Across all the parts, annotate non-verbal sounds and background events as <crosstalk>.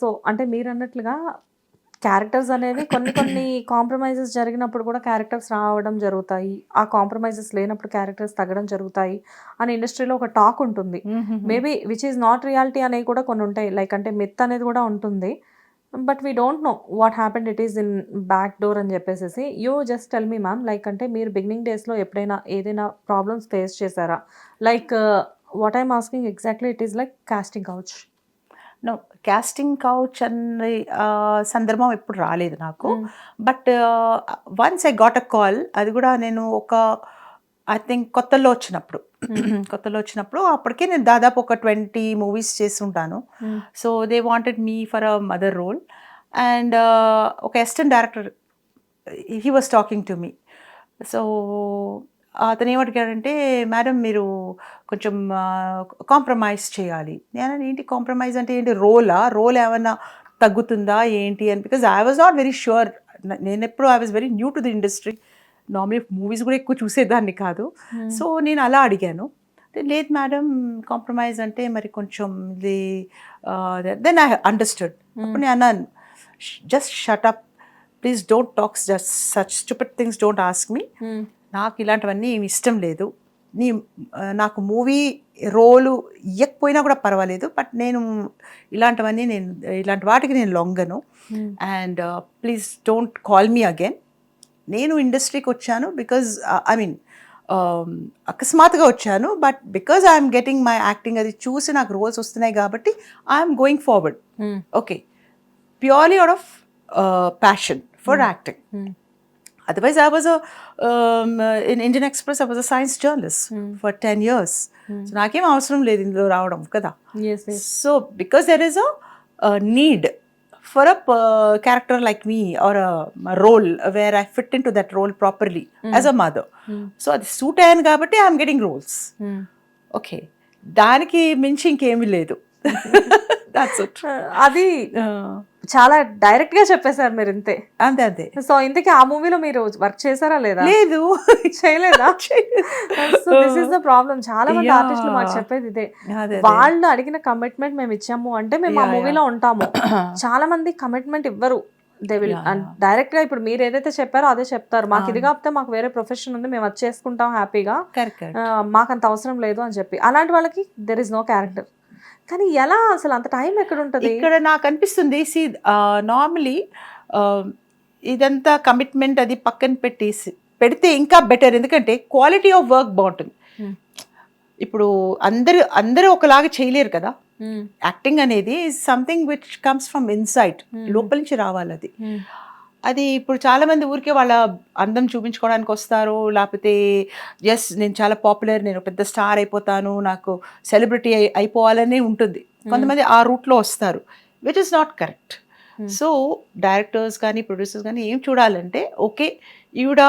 So అంటే మీరు అన్నట్లుగా క్యారెక్టర్స్ అనేవి కొన్ని కొన్ని కాంప్రమైజెస్ జరిగినప్పుడు కూడా క్యారెక్టర్స్ రావడం జరుగుతాయి. ఆ కాంప్రమైజెస్ లేనప్పుడు క్యారెక్టర్స్ తగ్గడం జరుగుతాయి అని ఇండస్ట్రీలో ఒక టాక్ ఉంటుంది. Maybe which is not reality అనేవి కూడా కొన్ని ఉంటాయి. లైక్ అంటే మిత్ అనేది కూడా ఉంటుంది. But we don't know what happened it is in back door అని చెప్పేసి you just tell me ma'am like అంటే మీరు బిగినింగ్ డేస్లో ఎప్పుడైనా ఏదైనా ప్రాబ్లమ్స్ ఫేస్ చేశారా? Like what I'm asking exactly it is like casting couch no casting couch అనే సందర్భం ఎప్పుడు రాలేదు నాకు. But once I got a call అది కూడా నేను ఒక ఐ థింక్ కొత్తలో వచ్చినప్పుడు. <clears throat> కొత్తలో వచ్చినప్పుడు అప్పటికే నేను దాదాపు ఒక ట్వంటీ మూవీస్ చేస్తుంటాను so they wanted me for a mother role and ఒక assistant director he was talking to me so అతను ఏమడిగాడంటే మేడం మీరు కొంచెం కాంప్రమైజ్ చేయాలి. నేను ఏంటి కాంప్రమైజ్ అంటే ఏంటి? రోలా? రోల్ ఏమన్నా తగ్గుతుందా? ఏంటి? అని because I was not very sure నేను ఎప్పుడు I was very new to the industry normally movies కూడా ఎక్కువ చూసేదాన్ని కాదు. సో నేను అలా అడిగాను. లేదు మేడం కాంప్రమైజ్ అంటే మరి కొంచెం ఇది దెన్ ఐ అండర్స్టూడ్ అప్పుడు నేను అన్నాను just shut up please don't talks just such stupid things don't ask me నాకు ఇలాంటివన్నీ ఏమి ఇష్టం లేదు. నీ నాకు మూవీ రోలు ఇవ్వకపోయినా కూడా పర్వాలేదు. బట్ నేను ఇలాంటివన్నీ నేను ఇలాంటి వాటికి నేను లొంగను. And please don't call me again. నేను ఇండస్ట్రీకి వచ్చాను బికాజ్ ఐ మీన్ అకస్మాత్తుగా వచ్చాను. But because I'm getting my acting అది చూసి నాకు రోల్స్ వస్తున్నాయి కాబట్టి I'm going forward. Okay. Purely out of passion for acting. Otherwise, I was a um, in Indian Express. I was a science journalist for ten years. So నాకేం అవసరం లేదు ఇందులో రావడం కదా? So because there is a need for a character like me or role where I fit in to that role properly as a mother so అది suit అయ్యాను కాబట్టి I'm getting roles okay దానికి మించి ఇంకేమీ లేదు. <laughs> దాట్స్ ఇట్ అది చాలా డైరెక్ట్గా చెప్పేశారు మీరు ఇంతే. అంతే అంతే. సో ఇంతకీ ఆ మూవీలో మీరు వర్క్ చేశారా లేదా? లేదు. <laughs> చేయలేదా? So this is the problem చాలా మంది. ఆర్టిస్టులు మాకు చెప్పేది ఇదే. వాళ్ళు అడిగిన కమిట్మెంట్ మేము ఇచ్చాము. అంటే మేము ఆ మూవీలో ఉంటాము. <coughs> చాలా మంది కమిట్మెంట్ ఇవ్వరు. దే విల్ డైరెక్ట్గా ఇప్పుడు మీరు ఏదైతే చెప్పారో అదే చెప్తారు. మాకు ఇది కాకపోతే మాకు వేరే ప్రొఫెషన్ ఉంది. మేము అది చేసుకుంటాం హ్యాపీగా కరెక్ట్ మాకు అంత అవసరం లేదు అని చెప్పి. అలాంటి వాళ్ళకి దెర్ ఇస్ నో క్యారెక్టర్ కానీ ఎలా అసలు అంత టైం ఎక్కడ ఉంటది ఇక్కడ నాకు అనిపిస్తుంది సి నార్మలీ ఇదంతా కమిట్మెంట్ అది పక్కన పెట్టేసి పెడితే ఇంకా బెటర్ ఎందుకంటే క్వాలిటీ ఆఫ్ వర్క్ బాగుంటుంది. ఇప్పుడు అందరు అందరూ ఒకలాగా చేయలేరు కదా. యాక్టింగ్ అనేది something which comes from inside. లోపల నుంచి రావాలి అది. అది ఇప్పుడు చాలా మంది ఊరికే వాళ్ళ అందం చూపించుకోవడానికి వస్తారు. లేకపోతే ఎస్ నేను చాలా పాపులర్ నేను పెద్ద స్టార్ అయిపోతాను నాకు సెలబ్రిటీ అయిపోవాలని ఉంటుంది. కొంతమంది ఆ రూట్లో వస్తారు which is not correct Hmm. So directors కానీ ప్రొడ్యూసర్స్ కానీ ఏం చూడాలంటే ఓకే ఈవిడ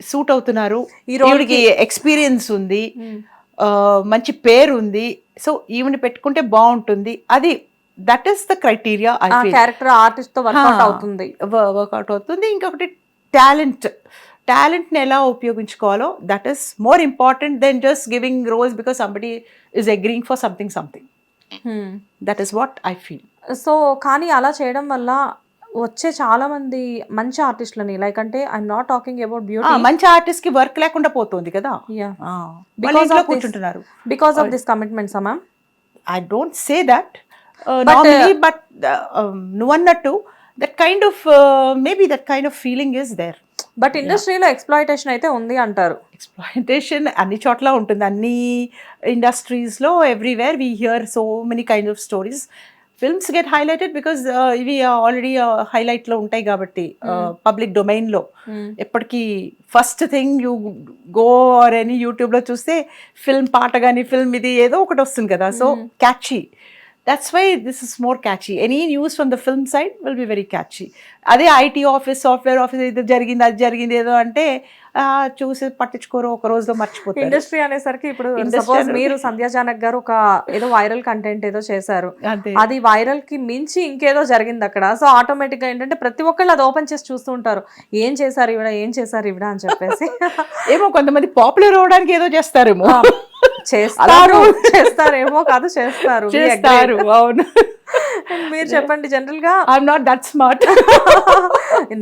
సూట్ అవుతున్నారు ఈవిడికి ఎక్స్పీరియన్స్ ఉంది Hmm. మంచి పేరు ఉంది సో ఈవిని పెట్టుకుంటే బాగుంటుంది. అది that is the criteria character ఆర్టిస్ట్తో work out. అవుతుంది. వర్కౌట్ అవుతుంది. ఇంకొకటి టాలెంట్ టాలెంట్ని ఎలా ఉపయోగించుకోవాలో that is more important than just giving roles because somebody is agreeing for something something. That is what I feel so కానీ అలా చేయడం వల్ల వచ్చే చాలా మంది మంచి ఆర్టిస్టులని లైక్ అంటే I'm not talking about beauty మంచి ఆర్టిస్ట్కి వర్క్ లేకుండా పోతుంది కదా. యా ఆ, Because వాళ్ళు ఇంట్లో of this- కూర్చుంటున్నారు. Because of this commitments ma'am I don't say that normally but నువ్వు అన్నట్టు that kind of maybe that kind of feeling is there but ఇండస్ట్రీలో ఎక్స్ప్లాయిటేషన్ అయితే ఉంది అంటారు. ఎక్స్ప్లాయిటేషన్ అన్ని చోట్ల ఉంటుంది. అన్ని ఇండస్ట్రీస్లో everywhere we hear so many kind of stories films get highlighted because ఇవి ఆల్రెడీ హైలైట్లో ఉంటాయి కాబట్టి పబ్లిక్ డొమైన్లో ఎప్పటికీ first thing you go or any యూట్యూబ్లో చూస్తే ఫిల్మ్ పాట కానీ ఫిల్మ్ ఇది ఏదో ఒకటి వస్తుంది కదా. So catchy that's why this is more catchy any news from the film side will be very catchy అదే ఐటీ ఆఫీస్ సాఫ్ట్వేర్ ఆఫీస్ ఇది జరిగింది అది జరిగింది ఏదో అంటే చూసి పట్టించుకోరు ఒక రోజులో మర్చిపోతారు. ఇండస్ట్రీ అనేసరికి ఇప్పుడు సపోజ్ మీరు సంధ్యా జానక్ గారు ఒక ఏదో వైరల్ కంటెంట్ ఏదో చేశారు. అది వైరల్కి మించి ఇంకేదో జరిగింది అక్కడ. సో ఆటోమేటిక్గా ఏంటంటే ప్రతి ఒక్కళ్ళు అది ఓపెన్ చేసి చూస్తూ ఉంటారు. ఏం చేశారు ఇవిడ ఏం చేశారు ఇవిడ అని చెప్పేసి. <laughs> ఏమో కొంతమంది పాపులర్ అవడానికి ఏదో చేస్తారేమో. చేస్తారు. <laughs> చేస్తారేమో కాదు చేస్తారు. చేస్తారు అవును. మీరు చెప్పండి జనరల్గా I'm not that smart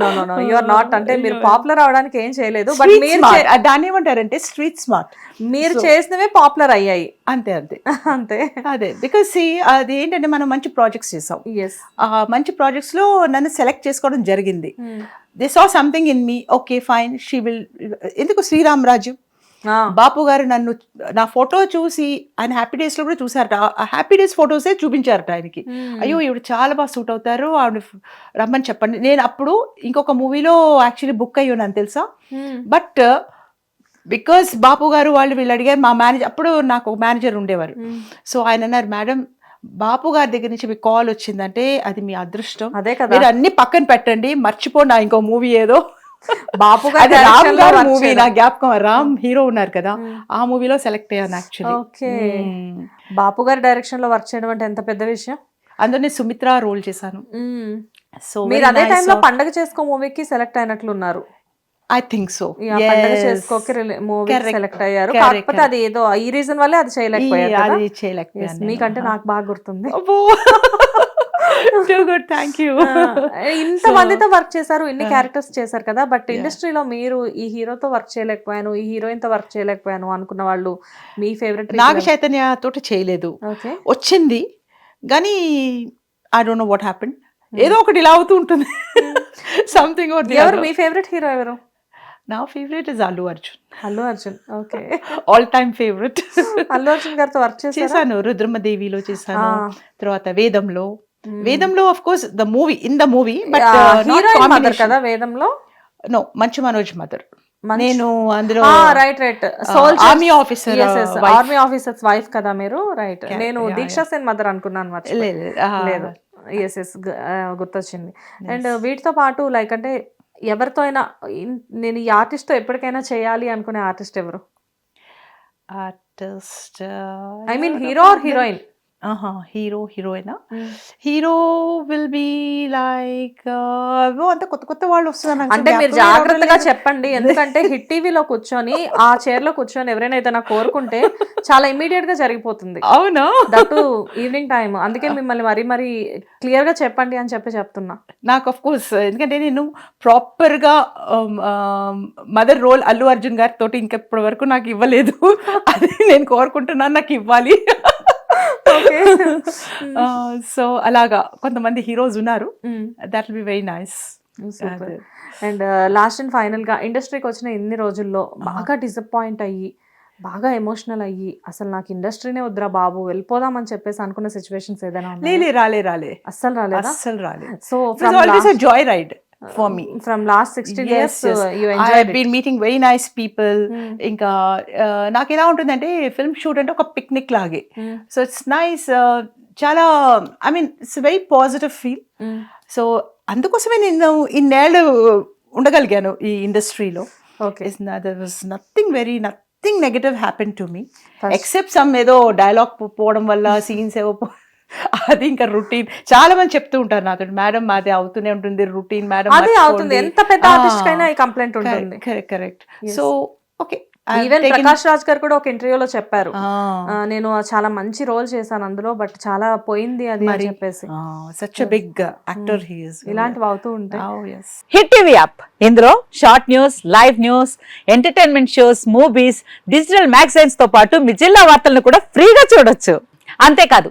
no no no you are not అంటే మీరు <laughs> పాపులర్ అవడానికి ఏం చేయలేదు బట్ మీరు దాన్ని ఏమంటారంటే స్ట్రీట్ స్మార్ట్ మీరు చేసినవే పాపులర్ అయ్యాయి. అంతే అంతే. <laughs> అంతే. అదే బికాస్ సి అది ఏంటంటే మనం మంచి ప్రాజెక్ట్స్ చేసాం. మంచి ప్రాజెక్ట్స్లో నన్ను సెలెక్ట్ చేసుకోవడం జరిగింది. They saw something in me okay fine she will ఎందుకు శ్రీరామ్ రాజు? బాపు గారు నన్ను నా ఫోటో చూసి ఆయన హ్యాపీ డేస్లో కూడా చూసారట ఆ హ్యాపీ డేస్ ఫొటోసే చూపించారట ఆయనకి. అయ్యో ఇవిడ చాలా బాగా సూట్ అవుతారు. ఆవిడ రమ్మని చెప్పండి. నేను అప్పుడు ఇంకొక మూవీలో యాక్చువల్లీ బుక్ అయ్యి ఉన్నాను తెలుసా? బట్ బికాస్ బాపు గారు వాళ్ళు వీళ్ళు అడిగారు మా మేనేజర్ అప్పుడు నాకు ఒక మేనేజర్ ఉండేవారు. సో ఆయన అన్నారు మేడం బాపు గారి దగ్గర నుంచి మీకు కాల్ వచ్చిందంటే అది మీ అదృష్టం. అదే కదా. మీరు అన్ని పక్కన పెట్టండి మర్చిపోండి ఆ ఇంకో మూవీ ఏదో. బాపు అది రామ్ గారి మూవీ నా జ్ఞాపకం. రామ్ హీరో ఉన్నారు కదా Hmm. ఆ మూవీలో సెలెక్ట్ అయ్యాను యాక్చువల్లీ ఓకే బాపు గారి డైరెక్షన్లో వర్క్ చేయడం అంటే ఎంత పెద్ద విషయం? అందులో నేను సుమిత్ర రోల్ చేశాను. సో మీరు అదే టైంలో పండగ చేసుకో మూవీకి సెలెక్ట్ అయినట్లున్నారు ఐ థింక్ సో పండగ చేసుకోకి మూవీ. సెలెక్ట్ అయ్యారు. కాకపోతే అది ఏదో ఈ రీజన్ వల్లే అది చేయలేకపోయారు? అది Yes, చేయలేకపోయాను మీకంటే నాకు బాగా గుర్తుంది. <laughs> టూ గుడ్ థ్యాంక్ యూ ఇంత మందితో వర్క్ చేశారు ఇన్ని క్యారెక్టర్స్ చేశారు కదా బట్ ఇండస్ట్రీలో మీరు ఈ హీరోతో వర్క్ చేయలేకపోయాను ఈ హీరోయిన్తో వర్క్ చేయలేకపోయాను అనుకున్న వాళ్ళు మీ ఫేవరెట్ నాగ చైతన్య తోటి చేయలేదు. వచ్చింది కానీ I don't know what happen ఏదో ఒకటి ఇలా అవుతూ ఉంటుంది. సంథింగ్ ఎవరు? మీ ఫేవరెట్ హీరో ఎవరు? నా favourite is Allu Arjun Allu Arjun okay all time favourite Allu Arjun గారితో వర్క్ చేశాను రుద్రమదేవిలో చేశాను ఆ. తర్వాత వేదంలో. వేదంలో of course the movie in the movie but mother కదా వేదంలో? నో మంచు మనోజ్ మదర్ నేను అందులో right right army officer army officers wife కదా మీరు? రైట్ నేను దీక్షా సేన్ మదర్ అనుకున్నాను. లేదు. ఎస్ ఎస్ గుర్తొచ్చింది. అండ్ వీటితో పాటు లైక్ అంటే ఎవరితో అయినా నేను ఈ ఆర్టిస్ట్తో ఎప్పటికైనా చేయాలి అనుకునే ఆర్టిస్ట్ ఎవరు? Artist I mean hero or heroine hero హీరోయినా hero will be like అంత కొత్త కొత్త వాళ్ళు వస్తున్నారు అంటే మీరు జాగ్రత్తగా. చెప్పండి. ఎందుకంటే హిట్ టీవీలో కూర్చొని ఆ చైర్లో కూర్చొని ఎవరైనా ఏదైనా కోరుకుంటే చాలా ఇమీడియట్గా జరిగిపోతుంది. అవునా? దట్ ఈవినింగ్ టైం అందుకే <laughs> మిమ్మల్ని మరీ మరీ క్లియర్గా చెప్పండి అని చెప్పి చెప్తున్నా. నాకు ఆఫ్ కోర్స్ ఎందుకంటే నేను ప్రాపర్గా మదర్ రోల్ అల్లు అర్జున్ గారి తోటి ఇంకా ఇప్పటి వరకు నాకు ఇవ్వలేదు. <laughs> అది నేను కోరుకుంటున్నాను నాకు ఇవ్వాలి. సో <laughs> అలాగా కొంతమంది హీరోస్ ఉన్నారు. That will be very nice super and last and ఫైనల్గా ఇండస్ట్రీకి వచ్చిన ఇన్ని రోజుల్లో బాగా డిసప్పాయింట్ అయ్యి బాగా ఎమోషనల్ అయ్యి అసలు నాకు ఇండస్ట్రీనే వద్దురా బాబు వెళ్ళిపోదామని చెప్పేసి అనుకున్న సిచ్యువేషన్స్ ఏదైనా రాలే రాలే. అస్సలు రాలేదా? అస్సలు రాలే. So always joy ride for me from last sixteen Yes, years I been meeting very nice people ఇంకా నాకు ఎలా ఉంటుందంటే ఫిల్మ్ షూట్ అంటే ఒక పిక్నిక్ లాగే సో ఇట్స్ నైస్ చాలా I mean it's very positive feel so అందుకోసమే నేను ఇన్నేళ్ళు ఉండగలిగాను ఈ ఇండస్ట్రీలో okay there nothing very nothing negative happen to me except some ఏదో డైలాగ్ పోవడం వల్ల <laughs> సీన్స్ ఏవో అది ఇంకా రొటీన్ చాలా మంది చెప్తూ ఉంటారు నాతో మేడం మాది అవుతూనే ఉంటుంది రొటీన్ మేడం అదే అవుతుంది. ఎంత పెద్ద ఆర్టిస్ట్ కైనా ఈ కంప్లైంట్ ఉంటుంది. Correct correct. So okay even Prakash Raj గారు కూడా ఒక ఇంటర్వ్యూలో చెప్పారు. నేను చాలా మంచి రోల్ చేశాను అందులో బట్ చాలా పోయింది అది అని చెప్పేసి. Such big actor he is ఇలాంటివి అవుతూ ఉంటాయి హిట్ టీవీ యాప్ ఇందులో short news live news entertainment shows movies digital మ్యాగజైన్స్తో పాటు మీ జిల్లా వార్తలను కూడా ఫ్రీగా చూడొచ్చు. అంతేకాదు